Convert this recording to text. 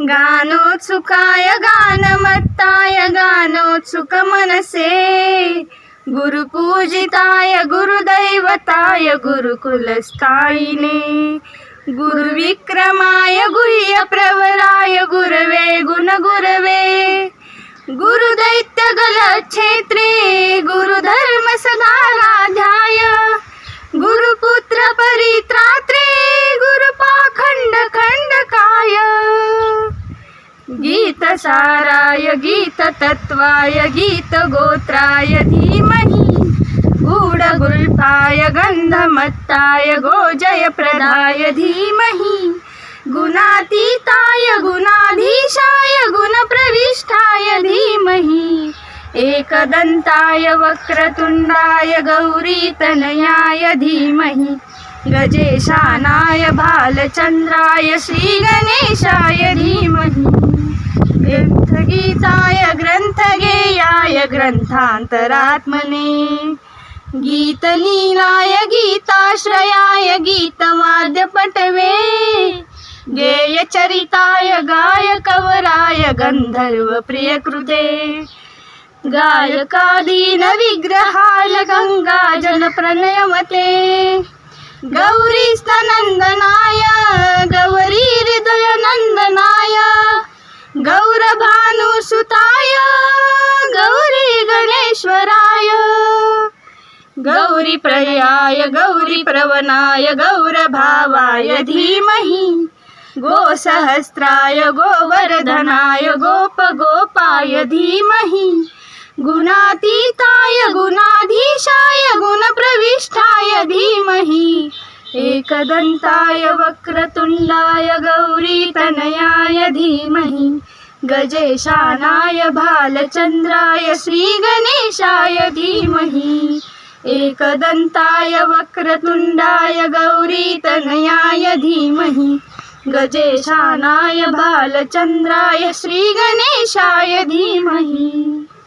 गानोत्सुकाय गानमत्ताय गानोत्सुकमनसे गुरुपूजिताय गुरुदैवताय गुरुकुलस्थायिने गुरुविक्रमाय गुह्यप्रवराय गुरवे गुणगुरवे गुरुदैत्यगल गीतसाराय, गीततत्त्वाय, गीतगोत्राय धीमहि। गूढगुल्फाय, गन्धमत्ताय, गोजयप्रदाय धीमहि। गुणातीताय, गुणाधीशाय गुणप्रविष्टाय धीमहि। एकदन्ताय, वक्रतुण्डाय, गौरीतनयाय धीमहि। गजेशानाय भालचन्द्राय श्रीगणेशाय धीमहि। ग्रन्थगीताय ग्रन्थगेयाय ग्रन्थान्तरात्मने गीतलीलाय गीताश्रयाय गीतवाद्यपटवे। गेयचरिताय गायकवराय गन्धर्वप्रियकृते। गायकादीनविग्रहाय गङ्गाजलप्रणयमते गौरीस्तनन्दनाय गौरी हृदयनन्दनाय गौरभानुसुताय गौरी गणेश्वराय गौरीप्रयाय गौरीप्रवणाय गौरभावाय धीमहि गोसहस्राय गोवर्धनाय गोपगोपाय धीमहि गुणातीताय गुणाधीशाय गुणप्रविष्टाय धीमहि एकदन्ताय वक्रतुण्डाय गौरीतनयाय धीमहि गजेशानाय भालचन्द्राय श्रीगणेशाय धीमहि। एकदन्ताय वक्रतुण्डाय गौरीतनयाय धीमहि। गजेशानाय श्री श्रीगणेशाय धीमहि।